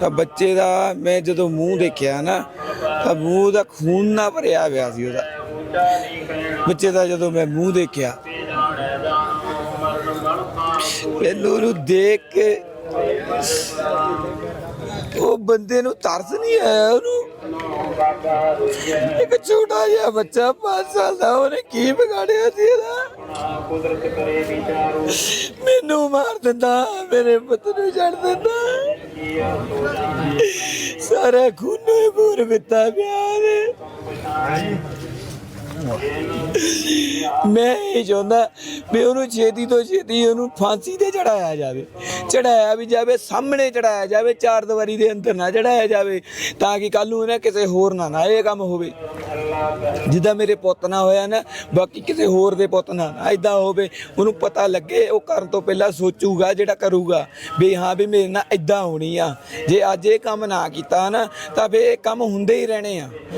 ਤਾਂ ਬੱਚੇ ਦਾ ਮੈਂ ਜਦੋਂ ਮੂੰਹ ਦੇਖਿਆ ਨਾ, ਤਾਂ ਮੂੰਹ ਦਾ ਖੂਨ ਨਾ ਭਰਿਆ ਹੋਇਆ ਸੀ ਉਹਦਾ। ਬੱਚੇ ਦਾ ਜਦੋਂ ਮੈਂ ਮੂੰਹ ਦੇਖਿਆ, ਮੈਨੂੰ ਉਹਨੂੰ ਦੇਖ ਕੇ ਬੰਦੇ ਨੂੰ ਤਰਸ ਨਹੀਂ ਆਇਆ ਉਹਨੂੰ? ਇੱਕ ਛੋਟਾ ਜਿਹਾ ਬੱਚਾ 5 ਸਾਲ ਦਾ, ਉਹਨੇ ਕੀ ਵਿਗਾੜਿਆ ਸੀ ਇਹਦਾ? ਕੁਦਰਤ ਕਰੇ ਵਿਚਾਰੋ ਮੈਨੂੰ ਮਾਰ ਦਿੰਦਾ, ਮੇਰੇ ਪੁੱਤ ਨੂੰ ਛੱਡ ਦਿੰਦਾ। ਸਾਰਾ ਖੂਨ ਨੂੰ ਬੂਰ ਬਿੱਤਾ ਪਿਆ। ਮੈਂ ਇਹ ਚਾਹੁੰਦਾ ਵੀ ਉਹਨੂੰ ਛੇਤੀ ਤੋਂ ਛੇਤੀ ਉਹਨੂੰ ਫਾਂਸੀ ਤੇ ਚੜਾਇਆ ਜਾਵੇ। ਚੜਾਇਆ ਵੀ ਜਾਵੇ, ਸਾਹਮਣੇ ਚੜਾਇਆ ਜਾਵੇ, ਚਾਰ ਦੀਵਾਰੀ ਦੇ ਅੰਦਰ ਨਾ ਚੜਾਇਆ ਜਾਵੇ, ਤਾਂ ਕਿ ਕੱਲ ਨੂੰ ਇਹਨੇ ਕਿਸੇ ਹੋਰ ਨਾ ਨਾ ਇਹ ਕੰਮ ਹੋਵੇ। ਜਿੱਦਾਂ ਮੇਰੇ ਪੁੱਤ ਨਾਲ ਹੋਇਆ ਨਾ, ਬਾਕੀ ਕਿਸੇ ਹੋਰ ਦੇ ਪੁੱਤ ਨਾਲ ਨਾ ਇਦਾਂ ਹੋਵੇ, ਉਹਨੂੰ ਪਤਾ ਲੱਗੇ, ਉਹ ਕਰਨ ਤੋਂ ਪਹਿਲਾਂ ਸੋਚੂਗਾ ਜਿਹੜਾ ਕਰੂਗਾ, ਵੀ ਹਾਂ ਵੀ ਮੇਰੇ ਨਾਲ ਇਦਾਂ ਹੋਣੀ ਆ। ਜੇ ਅੱਜ ਇਹ ਕੰਮ ਨਾ ਕੀਤਾ ਨਾ, ਤਾਂ ਫੇ ਇਹ ਕੰਮ ਹੁੰਦੇ ਹੀ ਰਹਿਣੇ ਆ।